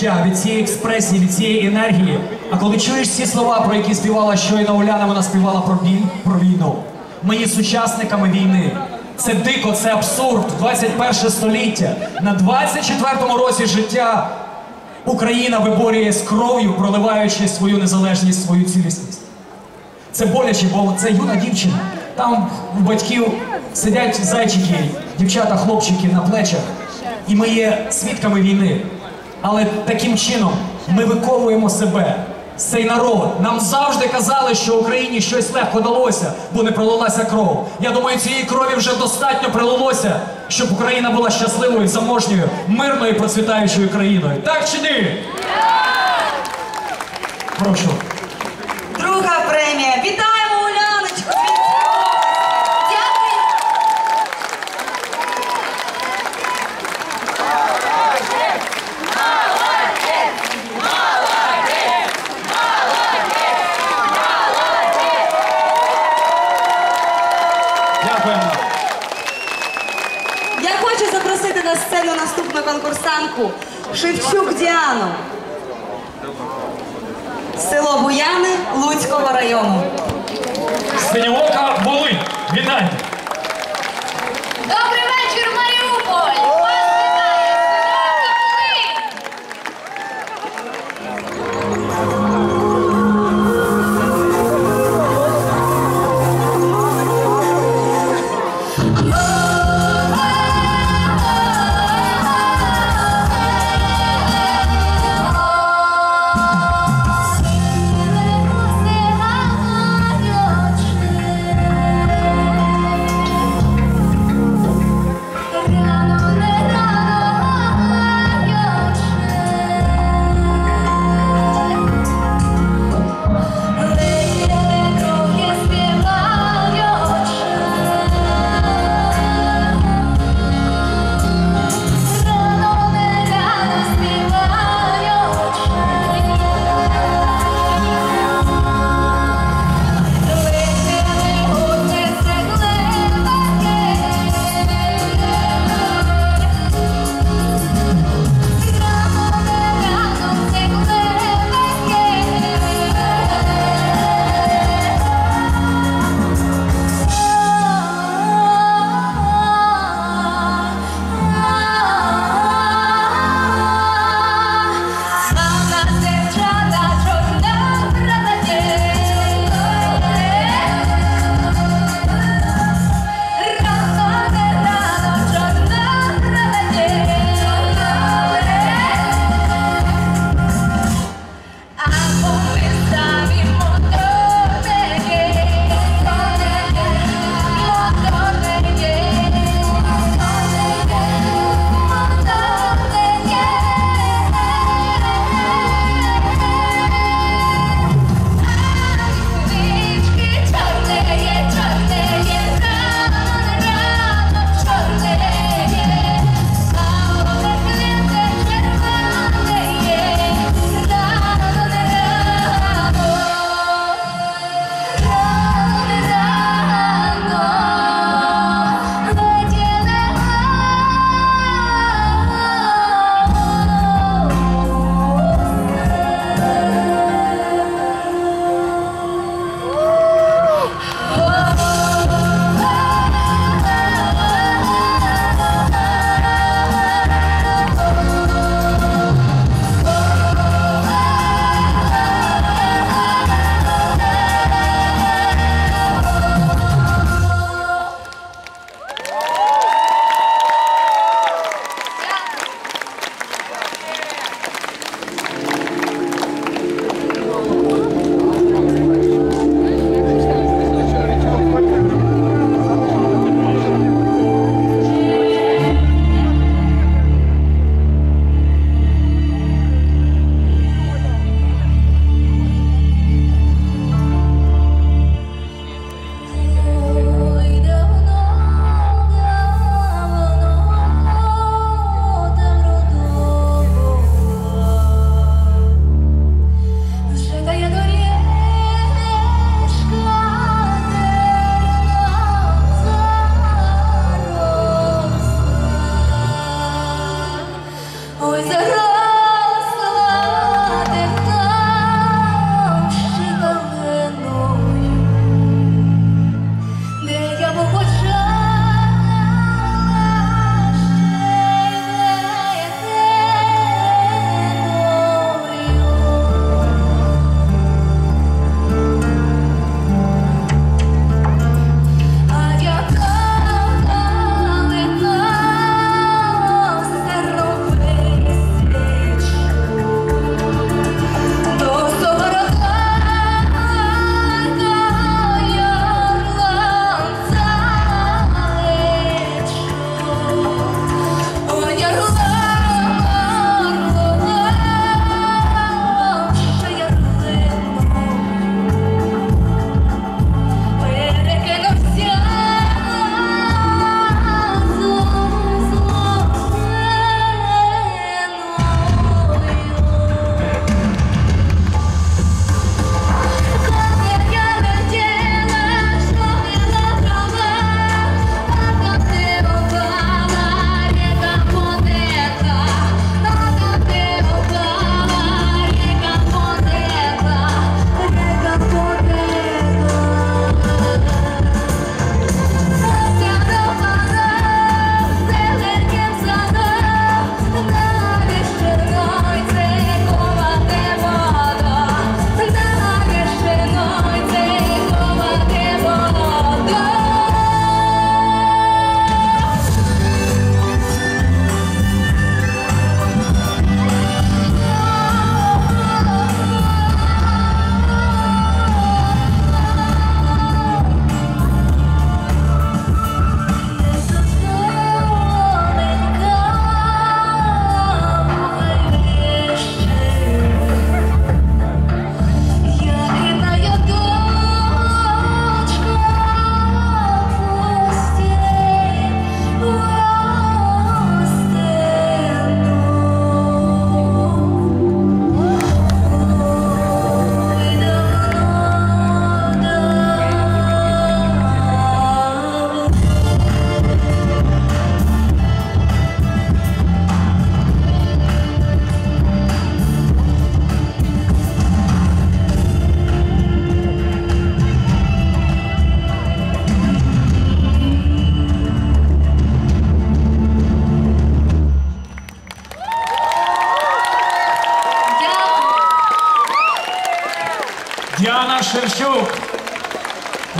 відчуття від цієї експресії, від цієї енергії. А коли чуєш ці слова, про які співала щойно Уляна, вона співала про біль, про війну. Ми є сучасниками війни. Це дико, це абсурд. 21 століття. На 24-му році життя Україна виборює з кров'ю, проливаючи свою незалежність, свою цілісність. Це боляче, бо це юна дівчина. Там у батьків сидять зайчики, дівчата, хлопчики на плечах. І ми є свідками війни. Але таким чином ми виковуємо себе, цей народ. Нам завжди казали, що Україні щось легко далося, бо не пролилася кров. Я думаю, цієї крові вже достатньо пролилося, щоб Україна була щасливою, заможньою, мирною, процвітаючою країною. Так чи ні? Прошу. Друга премія. Вітаємо Уляночку! Дякую. Дякуємо. Я хочу запросити на сцену наступну конкурсантку Шевчук Діану. Село Буяни Луцького району. Синьоока Волинь, Вітання! Добрий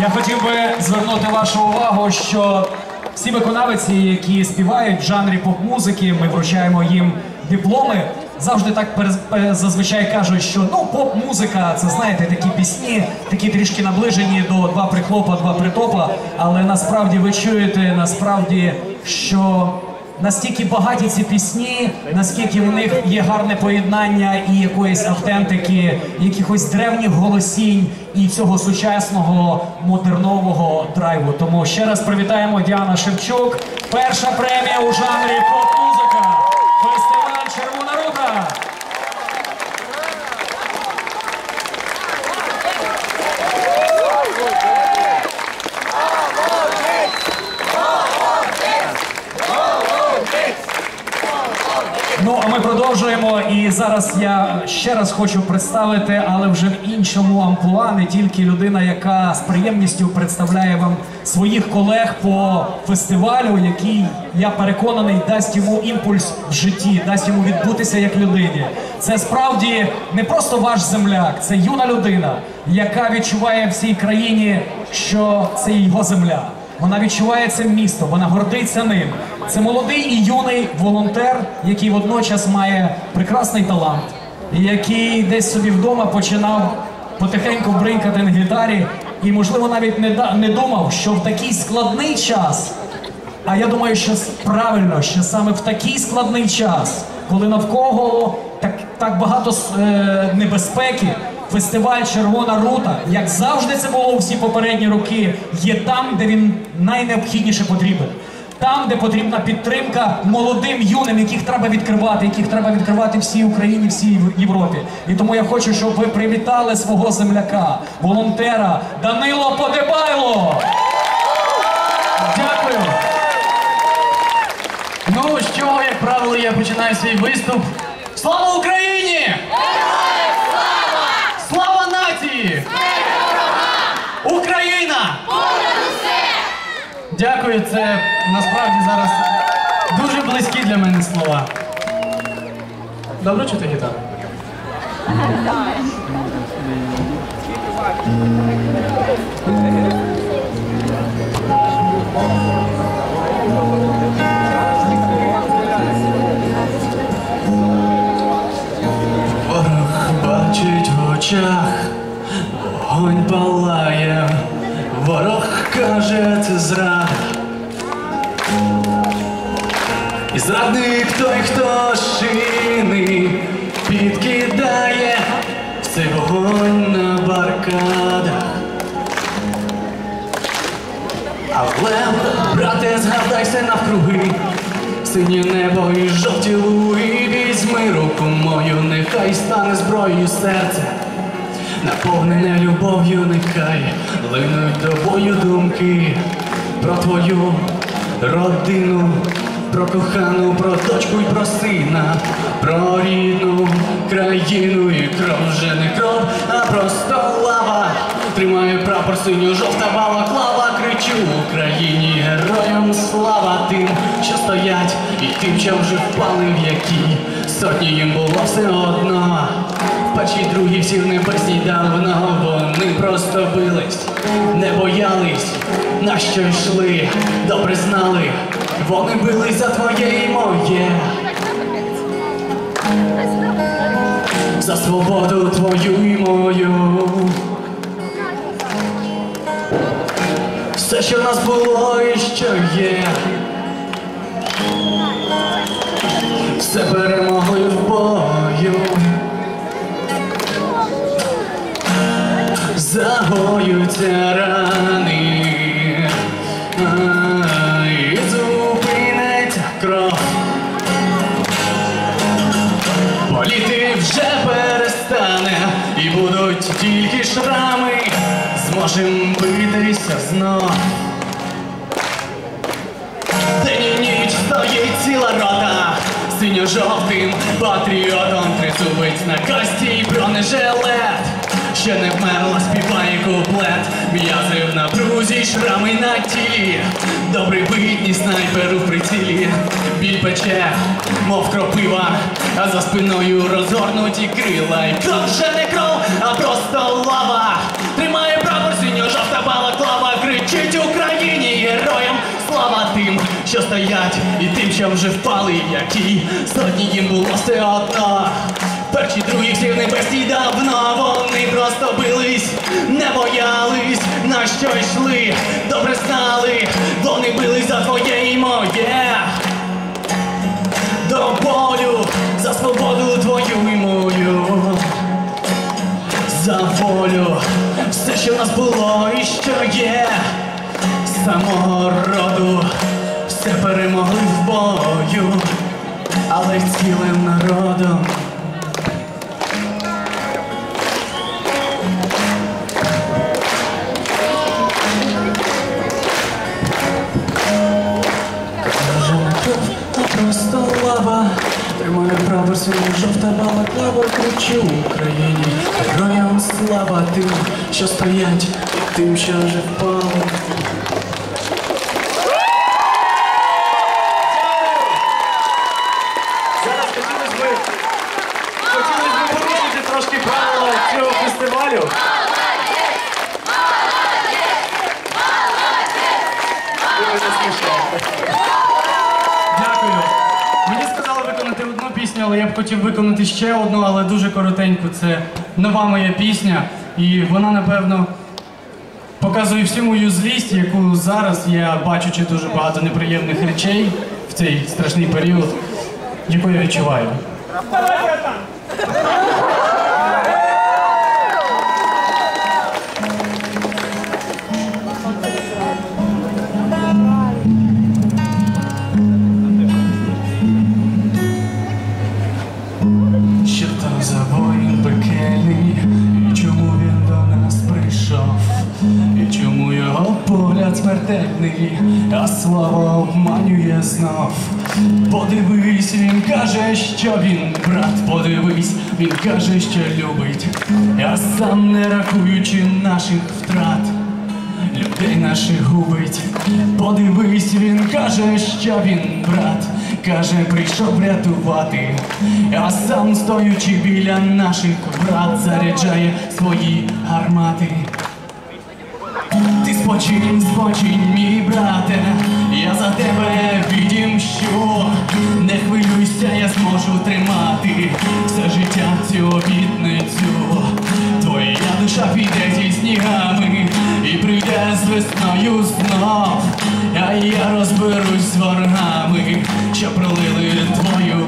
Я хотів би звернути вашу увагу, що всі виконавці, які співають в жанрі поп-музики, ми вручаємо їм дипломи. Завжди так зазвичай кажуть, що ну поп-музика, це знаєте, такі пісні, такі трішки наближені до два прихлопа, два притопа. Але насправді ви чуєте, насправді, що настільки багаті ці пісні, наскільки в них є гарне поєднання і якоїсь автентики, якихось древніх голосінь і цього сучасного модернового драйву. Тому ще раз привітаємо Діана Шевчук. Перша премія у жанрі поп-музика. Фестиваль Червона рута. Ну, а ми продовжуємо. І зараз я ще раз хочу представити, але вже в іншому амплуа, не тільки людина, яка з приємністю представляє вам своїх колег по фестивалю, який я переконаний дасть йому імпульс в житті, дасть йому відбутися як людині. Це справді не просто ваш земляк, це юна людина, яка відчуває всій країні, що це його земля. Вона відчуває це місто, вона гордиться ним. Це молодий і юний волонтер, який водночас має прекрасний талант, який десь собі вдома починав потихеньку бринкати на гітарі, і, можливо, навіть не, не думав, що в такий складний час, а я думаю, що правильно, що саме в такий складний час, коли навколо так, так багато е, небезпеки, фестиваль Червона рута, як завжди це було всі попередні роки, є там, де він найнеобхідніше потрібен. Там, де потрібна підтримка молодим юним, яких треба відкривати, яких треба відкривати всій Україні, всій Європі. І тому я хочу, щоб ви привітали свого земляка, волонтера Данило Подебайло. Дякую. Ну, з чого, як правило, я починаю свій виступ. Слава Україні! Слава! Слава нації! Україна! Дякую, це насправді зараз дуже близькі для мене слова. Добре чути гітару? Ворог бачить в очах, вогонь палає, каже, це зрада. І зрадник той, хто шини підкидає цей вогонь на баркадах. Але, брате, згадайся навкруги, синє небо і жовті луги, візьми руку мою, нехай стане зброєю серця. Наповнене любов'ю, нехай линуть до бою думки про твою родину, про кохану, про дочку і про сина, про рідну країну. І кров вже не кров, а просто лава. Тримаю прапор синьо-жовта балаклава, кричу Україні, героям слава тим, що стоять, і тим, що вже впали в які сотні їм було все одно. В першій, другій, всі в небесній давно вони просто бились, не боялись, на що йшли, добре знали, вони бились за твоє і моє. За свободу твою і мою. Все, що в нас було і що є. Все перемогою Загоються рани, а, і кров. Боліти вже перестане, і будуть тільки шрами, зможем битися знов. День і ніч стоїть ціла рота, синьо-жовтим патріотом тризубець на кості й бронежилет ще не вмерла, співає куплет, м'язи на напрузі, шрами на тілі, добрий видні снайперу в прицілі, біль пече, мов кропива, а за спиною розгорнуті крила. І кров ще не кров, а просто лава. Тримає прапор синьо жовта балаклава, кричить Україні героям. Слава тим, що стоять, і тим, що вже впали, які сотні їм було все одно. Перші другі всіх небесні давно вони просто бились, не боялись, на що йшли, добре знали, вони бились за твоє і моє. До болю за свободу твою і мою, за волю, все, що в нас було і що є, з самого роду, все перемогли в бою, але цілим народом. Жовта балаклава Кричу Україні Героям слава тим, що стоять І тим, що вже впали Зараз хотілося б хотілося б порушити трошки правила цього фестивалю. Дуже смішно. Дякую. Мені сказали виконати одну пісню, але я б хотів виконати ще одну, але дуже коротеньку. Це нова моя пісня, і вона, напевно, показує всю мою злість, яку зараз я бачучи дуже багато неприємних речей в цей страшний період, яку я відчуваю. Смертельний, а слава обманює знов. Подивись, він каже, що він брат, подивись, він каже, що любить, а сам не рахуючи наших втрат. Людей наших губить, подивись, він каже, що він брат, каже, прийшов врятувати, а сам стоючи біля наших брат, заряджає свої гармати. Спочинь, спочинь, мій брате, я за тебе відімщу. Не хвилюйся, я зможу тримати все життя цю обітницю. Твоя душа піде зі снігами і прийде з весною знов. А я розберусь з ворогами, що пролили твою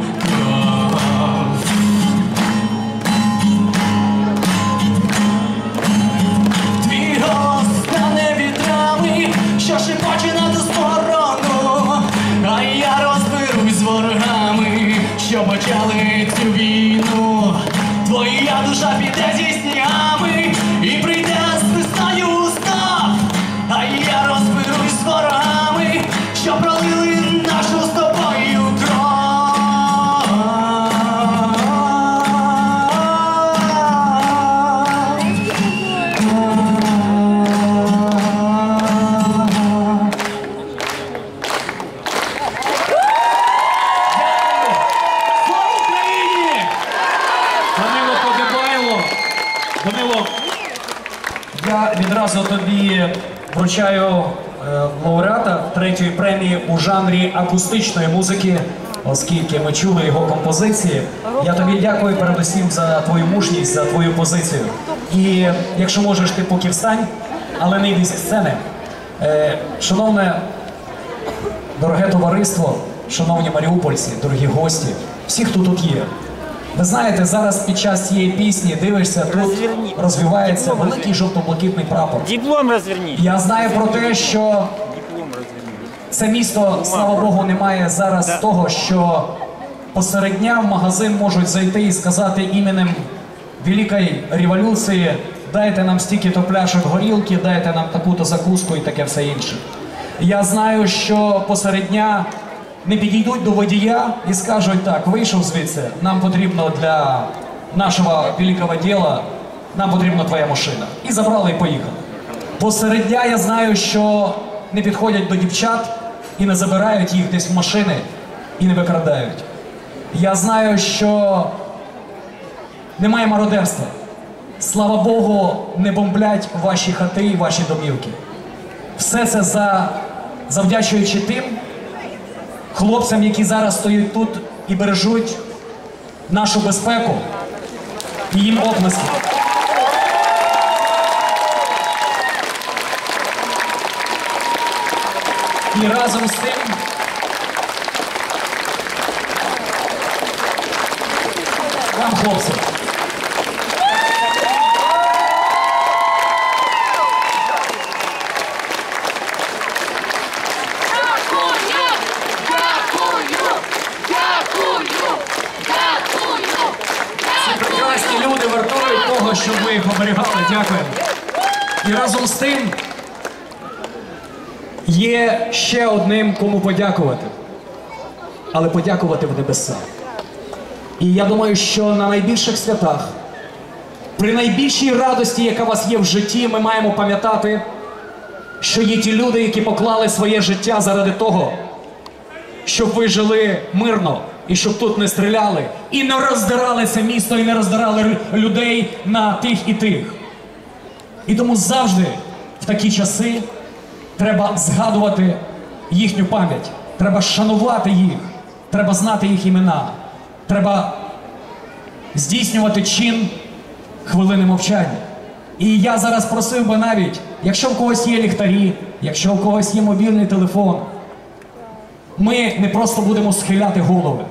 вручаю е, лауреата третьої премії у жанрі акустичної музики, оскільки ми чули його композиції. Я тобі дякую передусім за твою мужність, за твою позицію. І якщо можеш, ти поки встань, але не йди зі сцени. Е, шановне Дороге товариство, шановні маріупольці, дорогі гості, всі, хто тут є. Ви знаєте, зараз під час цієї пісні дивишся, тут Розверніть. розвивається Диплом великий жовто-блакитний прапор. Диплом разверніть. Я знаю про те, що це місто, слава Богу, не має зараз того, що посеред дня в магазин можуть зайти і сказати іменем Великої революції дайте нам стільки-то пляшок горілки, дайте нам таку-то закуску і таке все інше. Я знаю, що посеред дня не підійдуть до водія і скажуть так, вийшов звідси, нам потрібно для нашого великого діла, нам потрібна твоя машина. І забрали і поїхали. Посеред дня я знаю, що не підходять до дівчат і не забирають їх десь в машини і не викрадають. Я знаю, що немає мародерства. Слава Богу, не бомблять ваші хати і ваші домівки. Все це за, завдячуючи тим, хлопцям, які зараз стоять тут і бережуть нашу безпеку. І їм оплески. І разом з тим вам, хлопці. Ці прекрасні люди вартують того, щоб ми їх оберігали. Дякуємо. І разом з тим є ще одним, кому подякувати. Але подякувати в небесах. І я думаю, що на найбільших святах, при найбільшій радості, яка у вас є в житті, ми маємо пам'ятати, що є ті люди, які поклали своє життя заради того, щоб ви жили мирно і щоб тут не стріляли, і не роздирали це місто, і не роздирали людей на тих і тих. І тому завжди в такі часи треба згадувати їхню пам'ять, треба шанувати їх, треба знати їх імена, треба здійснювати чин хвилини мовчання. І я зараз просив би навіть, якщо в когось є ліхтарі, якщо в когось є мобільний телефон, ми не просто будемо схиляти голови,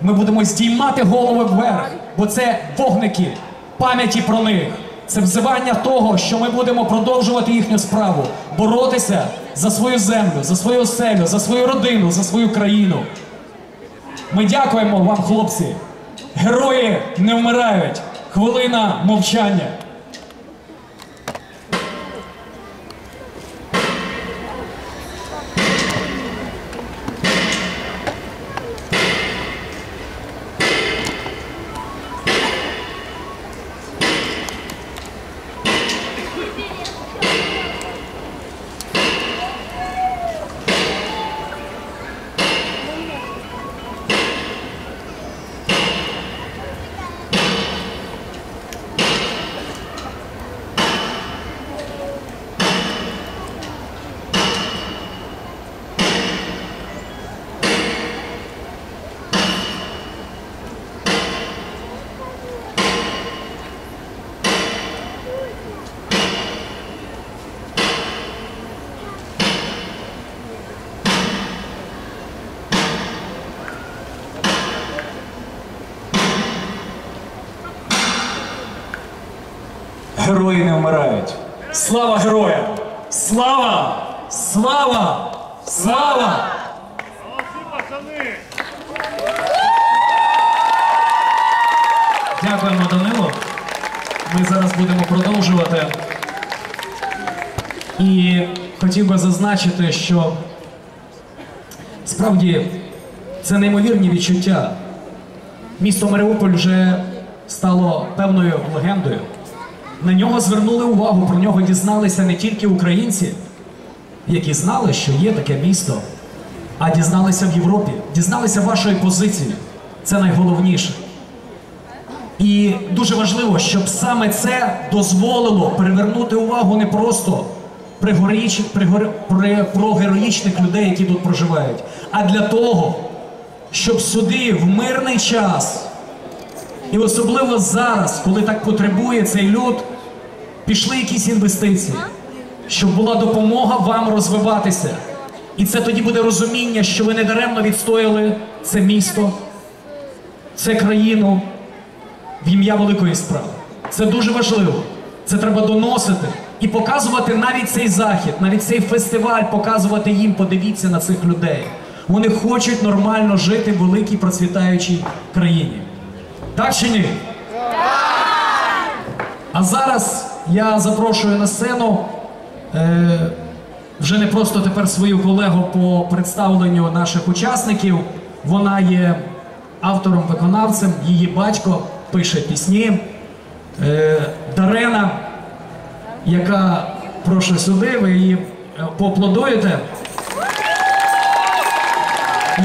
ми будемо здіймати голови вверх, бо це вогники пам'яті про них. Це взивання того, що ми будемо продовжувати їхню справу, боротися за свою землю, за свою оселю, за свою родину, за свою країну. Ми дякуємо вам, хлопці. Герої не вмирають. Хвилина мовчання. Герої не вмирають. Слава героям! Слава! Слава! Слава! Дякуємо, Данило. Ми зараз будемо продовжувати. І хотів би зазначити, що справді це неймовірні відчуття. Місто Маріуполь вже стало певною легендою. На нього звернули увагу, про нього дізналися не тільки українці, які знали, що є таке місто, а дізналися в Європі, дізналися вашої позиції. Це найголовніше. І дуже важливо, щоб саме це дозволило перевернути увагу не просто при героїч- при при- про героїчних людей, які тут проживають, а для того, щоб сюди в мирний час, і особливо зараз, коли так потребує цей люд, пішли якісь інвестиції, щоб була допомога вам розвиватися. І це тоді буде розуміння, що ви не даремно відстояли це місто, це країну в ім'я великої справи. Це дуже важливо. Це треба доносити і показувати навіть цей захід, навіть цей фестиваль, показувати їм, подивіться на цих людей. Вони хочуть нормально жити в великій процвітаючій країні. Так чи ні? А зараз я запрошую на сцену е, вже не просто тепер свою колегу по представленню наших учасників. Вона є автором-виконавцем, її батько пише пісні. Е, Дарена, яка прошу сюди, ви її е, поаплодуєте.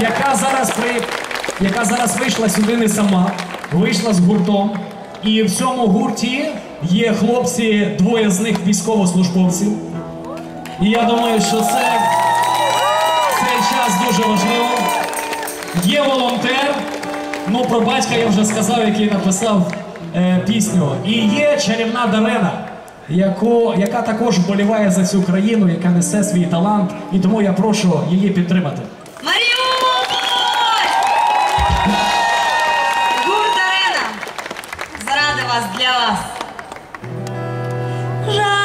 Яка зараз при яка зараз вийшла сюди не сама, вийшла з гуртом. І в цьому гурті є хлопці, двоє з них військовослужбовців. І я думаю, що це, це час дуже важливо. Є волонтер. Ну, про батька я вже сказав, який написав е, пісню. І є чарівна Дарена, яку, яка також вболіває за цю країну, яка несе свій талант. І тому я прошу її підтримати. Маріуполь! Заради вас, для вас! Жаруся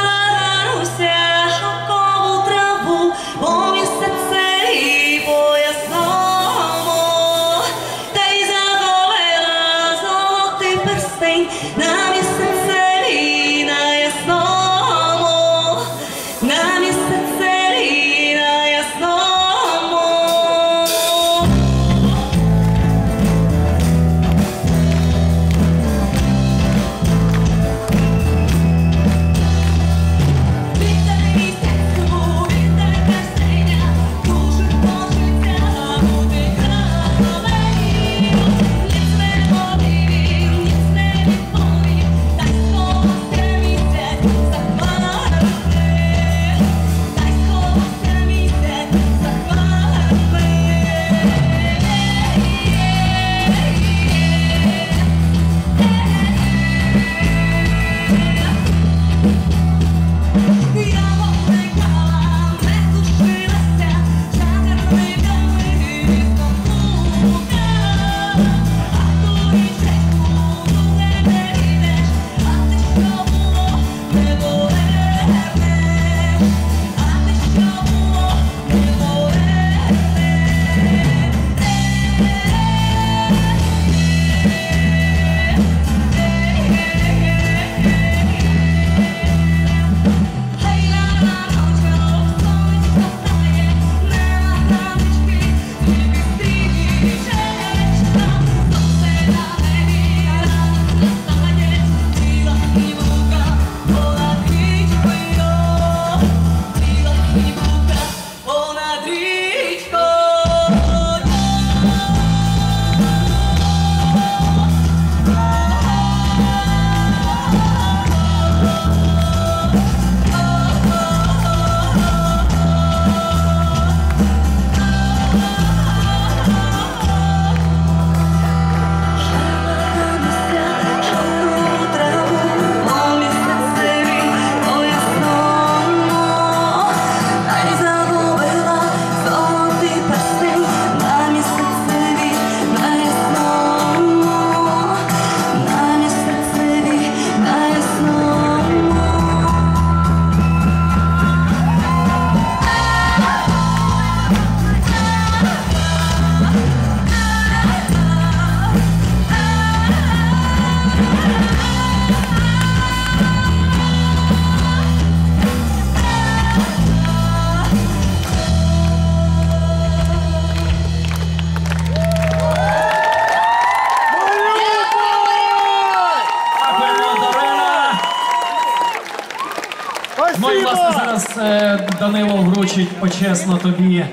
Данило вручить почесно тобі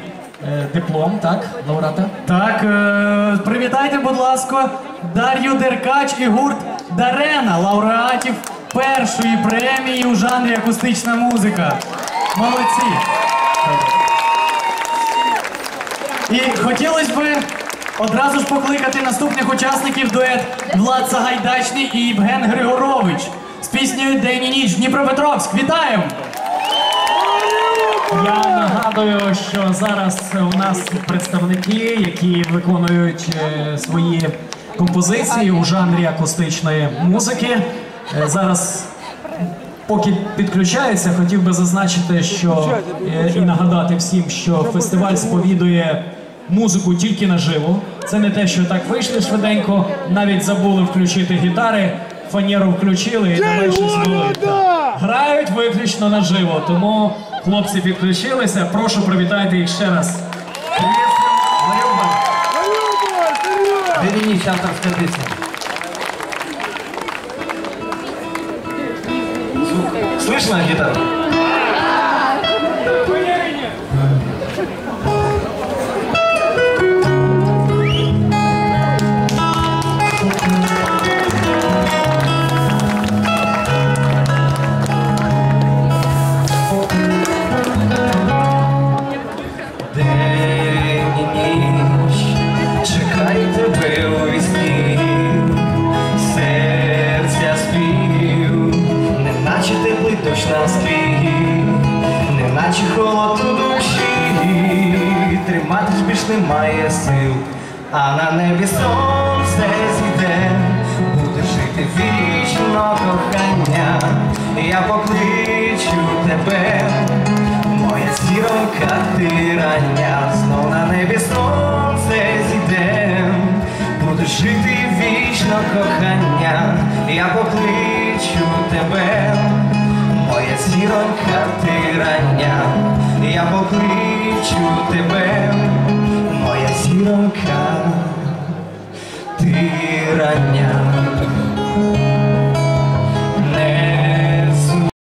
е, диплом, так, лауреата? Так, е, привітайте, будь ласка, Дар'ю Деркач і гурт Дарена, лауреатів першої премії у жанрі акустична музика. Молодці! І хотілося б одразу ж покликати наступних учасників дует Влад Сагайдачний і Євген Григорович з піснею День і ніч Дніпропетровськ. Вітаємо! Я нагадую, що зараз у нас представники, які виконують е, свої композиції у жанрі акустичної музики. Е, Зараз, поки підключаються, хотів би зазначити, що е, і нагадати всім, що фестиваль сповідує музику тільки наживо. Це не те, що так вийшли швиденько, навіть забули включити гітари, фанеру включили і далі були. Грають виключно наживо, тому хлопці підключилися. Прошу привітайте їх ще раз. Верніться авторська пісня. Слышно гитара? Кохання, я покличу тебе, моя зіронька ти рання, я покличу тебе, моя зіронька ти рання.